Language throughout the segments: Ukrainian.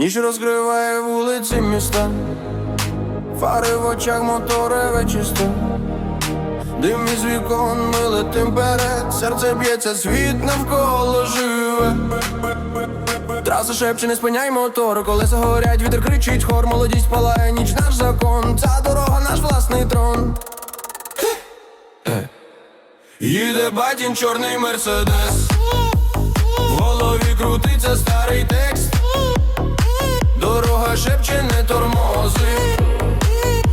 Ніч розкриває вулиці міста, фари в очах мотореве чисто. Дим із вікон ми летим перед, серце б'ється, світ навколо живе. Траса шепче, не спиняй мотор, колеса горять, вітер кричить, хор, молодість палає, ніч наш закон, ця дорога наш власний трон. Їде батін чорний мерседес, в голові крутиться старий текст,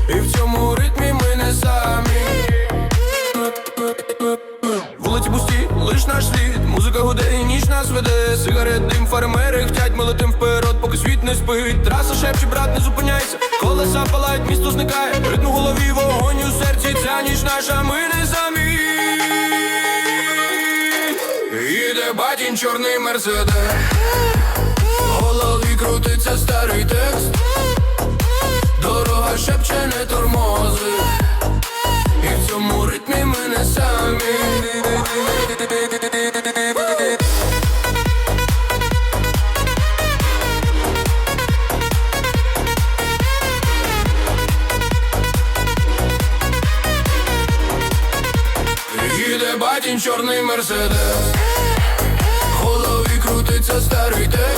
і в цьому ритмі ми не самі. Вулиці пусті, лиш наш слід, музика гуде і ніч нас веде. Сигарет, дим, фермери хтять, ми вперед, поки світ не спить. Траса шепче, брат, не зупиняйся. Колеса палають, місто зникає. Ритм голові, вогонь у серці, ця ніч ми не самі. Іде батін чорний мерседес. Голові крутиться старий тормози. І в цьому ритмі ми не самі. Їде батін чорний мерседес. В голові крутиться старий текст.